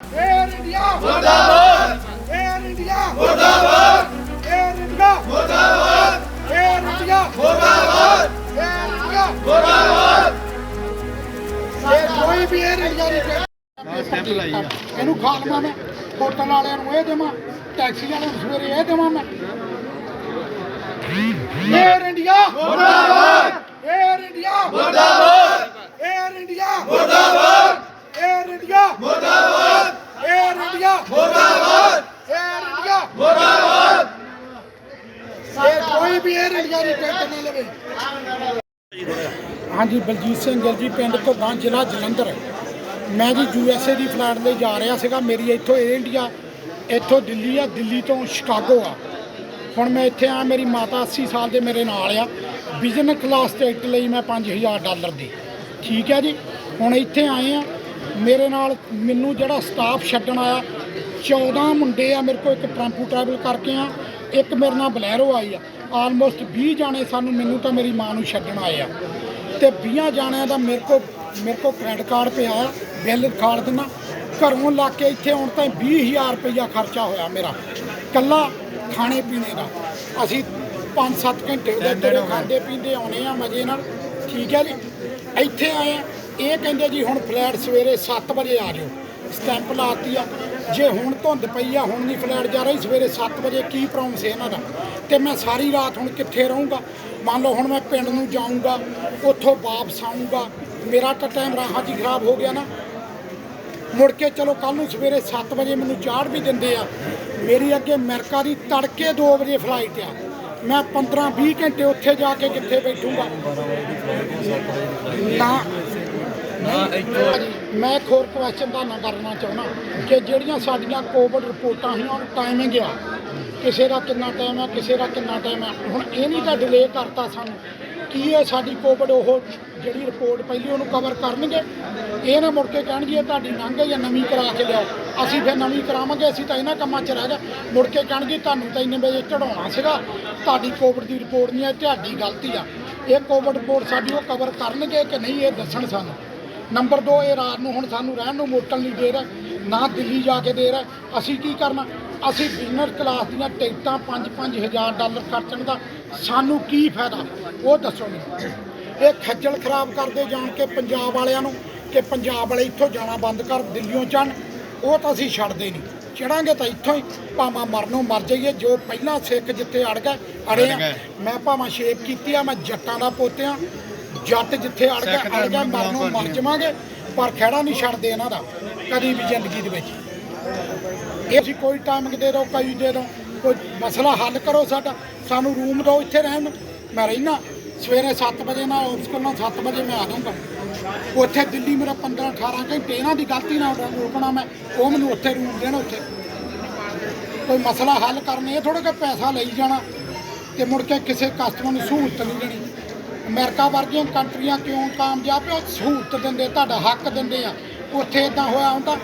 Air India ਮੁਰਦਾਬਾਦ Air India ਮੁਰਦਾਬਾਦ Air India ਮੁਰਦਾਬਾਦ ਏਅਰ ਇੰਡੀਆ ਮੁਰਦਾਬਾਦ ਏਅਰ ਇੰਡੀਆ ਮੁਰਦਾਬਾਦ ਕੋਈ ਵੀ ਏਅਰ ਇੰਡੀਆ ਨਹੀਂ ਸੈਂਪਲ ਆਈ ਆ। ਇਹਨੂੰ ਖਾ ਲਵਾਂ ਮੈਂ। ਹੋਟਲ ਵਾਲਿਆਂ ਨੂੰ ਇਹ ਦੇਵਾਂ। ਟੈਕਸੀ ਵਾਲਿਆਂ ਨੂੰ ਸਵੇਰੇ ਇਹ ਦੇਵਾਂ ਮੈਂ। ਏਅਰ ਇੰਡੀਆ ਮੁਰਦਾਬਾਦ ਏਅਰ ਇੰਡੀਆ ਮੁਰਦਾਬਾਦ ਏਅਰ ਇੰਡੀਆ ਮੁਰਦਾਬਾਦ ਏਅਰ ਇੰਡੀਆ ਮੁਰਦਾਬਾਦ ਏਅਰ ਇੰਡੀਆ ਮੁਰਦਾਬਾਦ। ਏਅਰ ਇੰਡੀਆ ਮੁਰਦਾਬਾਦ ਕੋਈ ਵੀ ਏਅਰ ਇੰਡੀਆ ਦੀ ਟਿਕਟ ਨਾ ਲਵੇ। ਹਾਂਜੀ ਬਲਜੀਤ ਸਿੰਘ ਗਿੱਲ ਜੀ ਪਿੰਡ ਘੁੱਗਾ ਜ਼ਿਲ੍ਹਾ ਜਲੰਧਰ। ਮੈਂ ਜੀ ਯੂ ਐਸ ਏ ਦੀ ਫਲਾਈਟ ਲਈ ਜਾ ਰਿਹਾ ਸੀਗਾ। ਮੇਰੀ ਇੱਥੋਂ ਏਅਰ ਇੰਡੀਆ ਇੱਥੋਂ ਦਿੱਲੀ ਆ। ਦਿੱਲੀ ਤੋਂ ਸ਼ਿਕਾਗੋ ਆ। ਹੁਣ ਮੈਂ ਇੱਥੇ ਆ ਮੇਰੀ ਮਾਤਾ 80 ਸਾਲ ਦੇ ਮੇਰੇ ਨਾਲ ਆ। ਬਿਜ਼ਨਸ ਕਲਾਸ ਟਿਕਟ ਲਈ ਮੈਂ 5000 ਡਾਲਰ ਦੀ। ਠੀਕ ਹੈ ਜੀ? ਹੁਣ ਇੱਥੇ ਆਏ ਆ। ਮੇਰੇ ਨਾਲ ਮੈਨੂੰ ਜਿਹੜਾ ਸਟਾਫ ਛੱਡਣ ਆਇਆ 14 ਮੁੰਡੇ ਆ ਮੇਰੇ ਕੋਲ ਇੱਕ ਟੈਂਪੂ ਟਰੈਵਲ ਕਰਕੇ ਆ ਇੱਕ ਮੇਰੇ ਨਾਲ ਬਲੈਰੋ ਆਈ ਆ। ਆਲਮੋਸਟ 20 ਜਾਣੇ ਸਾਨੂੰ ਮੈਨੂੰ ਤਾਂ ਮੇਰੀ ਮਾਂ ਨੂੰ ਛੱਡਣ ਆਏ ਆ। ਤੇ 20 ਜਾਣਿਆਂ ਦਾ ਮੇਰੇ ਕੋਲ ਮੇਰੇ ਕੋਲ ਕ੍ਰੈਡਿਟ ਕਾਰਡ ਪਿਆ ਆ ਬਿੱਲ ਖਾੜ ਦਿੰਦਾ ਘਰੋਂ ਲਾ ਕੇ ਇੱਥੇ ਆਉਣ ਤਾਂ 20000 ਰੁਪਈਆ ਖਰਚਾ ਹੋਇਆ ਮੇਰਾ ਕੱਲਾ ਖਾਣੇ ਪੀਣੇ ਦਾ। ਅਸੀਂ 5-7 ਘੰਟੇ ਉਹਦੇ ਤੇਰੇ ਖਾਂਦੇ ਪੀਂਦੇ ਆਉਨੇ ਆ ਮਜੇ ਨਾਲ। ਠੀਕ ਹੈ ਜੀ। ਇੱਥੇ ਆਏ ਆ। ਇਹ ਕਹਿੰਦੇ ਜੀ ਹੁਣ ਫਲੈਟ ਸਵੇਰੇ 7 ਵਜੇ ਆ ਜਿਓ। ਸਟੈਂਪ ਲਾਤੀ ਆ। ਜੇ ਹੁਣ ਧੁੰਦ ਪਈ ਆ, ਹੁਣ ਨਹੀਂ ਫਲੈਟ ਜਾ ਰਹੀ, ਸਵੇਰੇ 7 ਵਜੇ ਕੀ ਪ੍ਰੋਮਿਸ ਹੈ ਇਹਨਾਂ ਦਾ? ਤੇ ਮੈਂ ਸਾਰੀ ਰਾਤ ਹੁਣ ਕਿੱਥੇ ਰਹੂੰਗਾ? ਮੰਨ ਲਓ ਹੁਣ ਮੈਂ ਪਿੰਡ ਨੂੰ ਜਾਊਂਗਾ, ਉੱਥੋਂ ਵਾਪਸ ਆਊਂਗਾ। ਮੇਰਾ ਤਾਂ ਟਾਈਮ ਰਾਹਾਂ 'ਚ ਹੀ ਖਰਾਬ ਹੋ ਗਿਆ ਨਾ। ਮੁੜ ਕੇ ਚਲੋ ਕੱਲ ਨੂੰ ਸਵੇਰੇ 7 ਵਜੇ ਮੈਨੂੰ ਚਾੜ ਵੀ ਦਿੰਦੇ ਆ। ਮੇਰੀ ਅੱਗੇ ਅਮਰੀਕਾ ਦੀ ਤੜਕੇ 2 ਵਜੇ ਫਲਾਈਟ ਆ। ਮੈਂ 15 20 ਘੰਟੇ ਉੱਥੇ ਜਾ ਕੇ ਕਿੱਥੇ ਬੈਠੂੰਗਾ? ਤਾਂ ਮੈਂ ਇੱਕ ਹੋਰ ਕੁਐਸਚਨ ਦਾ ਨਾ ਕਰਨਾ ਚਾਹੁੰਦਾ ਕਿ ਜਿਹੜੀਆਂ ਸਾਡੀਆਂ ਕੋਵਿਡ ਰਿਪੋਰਟਾਂ ਸੀ ਉਹ ਟਾਈਮਿੰਗ ਆ ਕਿਸੇ ਦਾ ਕਿੰਨਾ ਟਾਈਮ ਹੈ, ਕਿਸੇ ਦਾ ਕਿੰਨਾ ਟਾਈਮ ਹੈ। ਹੁਣ ਇਹ ਨਹੀਂ ਤਾਂ ਡਿਲੇ ਕਰਤਾ ਸਾਨੂੰ। ਕੀ ਹੈ ਸਾਡੀ ਕੋਵਿਡ ਉਹ ਜਿਹੜੀ ਰਿਪੋਰਟ ਪਹਿਲੀ ਉਹਨੂੰ ਕਵਰ ਕਰਨਗੇ। ਇਹ ਨਾ ਮੁੜ ਕੇ ਕਹਿਣਗੇ, ਇਹ ਤੁਹਾਡੀ ਲੰਘ ਗਈ ਜਾਂ ਨਵੀਂ ਕਰਾ ਕੇ ਲਿਆਓ। ਅਸੀਂ ਫਿਰ ਨਵੀਂ ਕਰਾਵਾਂਗੇ, ਅਸੀਂ ਤਾਂ ਇਹਨਾਂ ਕੰਮਾਂ 'ਚ ਰਹਿ ਗਏ। ਮੁੜ ਕੇ ਕਹਿਣਗੇ, ਤੁਹਾਨੂੰ ਤਾਂ ਇੰਨੇ ਵਜੇ ਚੜਾਉਣਾ ਸੀਗਾ। ਤੁਹਾਡੀ ਕੋਵਿਡ ਦੀ ਰਿਪੋਰਟ ਨਹੀਂ ਹੈ ਤੁਹਾਡੀ ਗਲਤੀ ਆ। ਇਹ ਕੋਵਿਡ ਰਿਪੋਰਟ ਸਾਡੀ ਉਹ ਕਵਰ ਕਰਨਗੇ ਕਿ ਨਹੀਂ, ਇਹ ਦੱਸਣ ਸਾਨੂੰ। ਨੰਬਰ 2 ਇਹ ਰਾਤ ਨੂੰ ਹੁਣ ਸਾਨੂੰ ਰਹਿਣ ਨੂੰ ਮੋਟਲ ਨਹੀਂ ਦੇ ਰਿਹਾ, ਨਾ ਦਿੱਲੀ ਜਾ ਕੇ ਦੇ ਰਿਹਾ। ਅਸੀਂ ਕੀ ਕਰਨਾ? ਅਸੀਂ ਬਿਜ਼ਨਸ ਕਲਾਸ ਦੀਆਂ ਟਿਕਟਾਂ 5-5000 ਡਾਲਰ ਖਰਚਣ ਦਾ ਸਾਨੂੰ ਕੀ ਫਾਇਦਾ? ਉਹ ਦੱਸੋ ਮੈਨੂੰ। ਇਹ ਖੱਜਲ ਖਰਾਬ ਕਰਦੇ ਜਾਣ ਕੇ ਪੰਜਾਬ ਵਾਲਿਆਂ ਨੂੰ ਕਿ ਪੰਜਾਬ ਵਾਲੇ ਇੱਥੋਂ ਜਾਣਾ ਬੰਦ ਕਰ ਦਿੱਲੀੋਂ ਚੜ੍ਹਨ। ਉਹ ਤਾਂ ਅਸੀਂ ਛੱਡਦੇ ਨਹੀਂ। ਚੜਾਂਗੇ ਤਾਂ ਇੱਥੋਂ ਹੀ ਭਾਵੇਂ ਮਰਨੋਂ ਮਰ ਜਾਈਏ ਜੋ ਪਹਿਲਾਂ ਸਿੱਖ ਜਿੱਥੇ ਅੜ ਗਏ ਅੜੇ ਆ। ਮੈਂ ਭਾਵੇਂ ਸ਼ੇਪ ਕੀਤੀ ਆ ਮੈਂ ਜੱਟਾਂ ਦਾ ਪੋਤਿਆਂ ਜੱਟ ਜਿੱਥੇ ਅੜ ਗਿਆ ਅੜ ਗਿਆ ਮਰਨੋਂ ਮਰ ਜਾਵਾਂਗੇ ਪਰ ਖਹਿੜਾ ਨਹੀਂ ਛੱਡਦੇ ਇਹਨਾਂ ਦਾ ਕਦੀ ਵੀ ਜ਼ਿੰਦਗੀ ਦੇ ਵਿੱਚ। ਇਹ ਅਸੀਂ ਕੋਈ ਟਾਈਮਿੰਗ ਦੇ ਦਿਓ ਕਈ ਦੇ ਦਿਓ। ਕੋਈ ਮਸਲਾ ਹੱਲ ਕਰੋ ਸਾਡਾ। ਸਾਨੂੰ ਰੂਮ ਦਿਓ ਇੱਥੇ ਰਹਿਣ ਨੂੰ। ਮੈਂ ਰਹਿਣਾ ਸਵੇਰੇ 7 ਵਜੇ ਨਾਲ ਆਫਿਸ ਕੋਲੋਂ 7 ਵਜੇ ਮੈਂ ਆ ਜਾਊਂਗਾ। ਉੱਥੇ ਦਿੱਲੀ ਮੇਰਾ 15 18 ਘੰਟੇ, ਇਹਨਾਂ ਦੀ ਗਲਤੀ ਨਾਲ ਰੋਕਣਾ ਮੈਂ। ਉਹ ਮੈਨੂੰ ਉੱਥੇ ਰੂਮ ਦੇਣ ਉੱਥੇ। ਕੋਈ ਮਸਲਾ ਹੱਲ ਕਰਨ, ਇਹ ਥੋੜਾ ਕਿ ਪੈਸਾ ਲਈ ਜਾਣਾ ਤੇ ਮੁੜ ਕੇ ਕਿਸੇ ਕਸਟਮਰ ਨੂੰ ਸਹੂਲਤ ਨਹੀਂ ਦੇਣੀ। ਅਮਰੀਕਾ ਵਰਗੀਆਂ ਕੰਟਰੀਆਂ ਕਿਉਂ ਕਾਮਯਾਬ ਆ? ਉਹ ਸਹੂਲਤ ਦਿੰਦੇ, ਤੁਹਾਡਾ ਹੱਕ ਦਿੰਦੇ ਆ। ਉੱਥੇ ਇਦਾਂ ਹੋਇਆ ਹੁੰਦਾ।